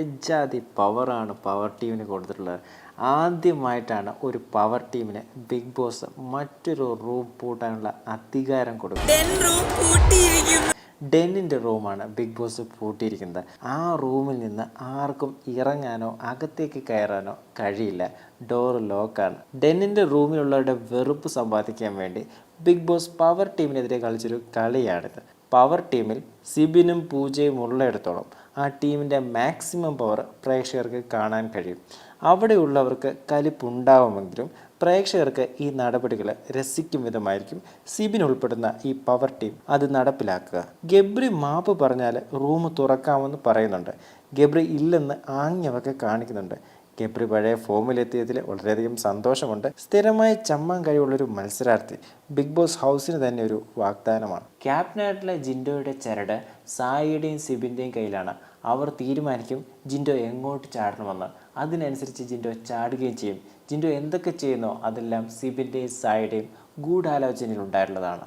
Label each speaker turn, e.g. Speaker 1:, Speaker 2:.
Speaker 1: എജാതി പവറാണ് പവർ ടീമിന് കൊടുത്തിട്ടുള്ളത്. ആദ്യമായിട്ടാണ് ഒരു പവർ ടീമിന് ബിഗ് ബോസ് മറ്റൊരു റൂം പൂട്ടാനുള്ള അധികാരം കൊടുക്കുന്നത്. ഡെന്നിന്റെ റൂമാണ് ബിഗ് ബോസ് പൂട്ടിയിരിക്കുന്നത്. ആ റൂമിൽ നിന്ന് ആർക്കും ഇറങ്ങാനോ അകത്തേക്ക് കയറാനോ കഴിയില്ല. ഡോർ ലോക്കാണ്. ഡെന്നിന്റെ റൂമിലുള്ളവരുടെ വെറുപ്പ് സമ്പാദിക്കാൻ വേണ്ടി ബിഗ് ബോസ് പവർ ടീമിനെതിരെ കളിച്ചൊരു കളിയാണിത്. പവർ ടീമിൽ സിബിനും പൂജയും ഉള്ളിടത്തോളം ആ ടീമിന്റെ മാക്സിമം പവർ പ്രേക്ഷകർക്ക് കാണാൻ കഴിയും. അവിടെയുള്ളവർക്ക് കലിപ്പുണ്ടാവുമെങ്കിലും പ്രേക്ഷകർക്ക് ഈ നടപടികൾ രസിക്കും വിധമായിരിക്കും സിബിൻ ഉൾപ്പെടുന്ന ഈ പവർ ടീം അത് നടപ്പിലാക്കുക. ഗബ്രി മാപ്പ് പറഞ്ഞാൽ റൂം തുറക്കാമെന്ന് പറയുന്നുണ്ട്. ഗബ്രി ഇല്ലെന്ന് ആംഗ്യമൊക്കെ കാണിക്കുന്നുണ്ട്. ഗബ്രി പഴയ ഫോമിലെത്തിയതിൽ വളരെയധികം സന്തോഷമുണ്ട്. സ്ഥിരമായി ചമ്മാൻ കഴിവുള്ളൊരു മത്സരാർത്ഥി ബിഗ് ബോസ് ഹൗസിന് തന്നെ ഒരു വാഗ്ദാനമാണ്. ക്യാപ്റ്റനായിട്ടുള്ള ജിൻഡോയുടെ ചരട് സായിയുടെയും സിബിന്റെയും കയ്യിലാണ്. അവർ തീരുമാനിക്കും ജിൻഡോ എങ്ങോട്ട് ചാടണമെന്ന്. അതിനനുസരിച്ച് ജിൻഡോ ചാടുകയും ചെയ്യും. ജിൻഡോ എന്തൊക്കെ ചെയ്യുന്നോ അതെല്ലാം സിബിന്റെയും സായിയുടെയും ഗൂഢാലോചനയിൽ ഉണ്ടായിട്ടുള്ളതാണ്.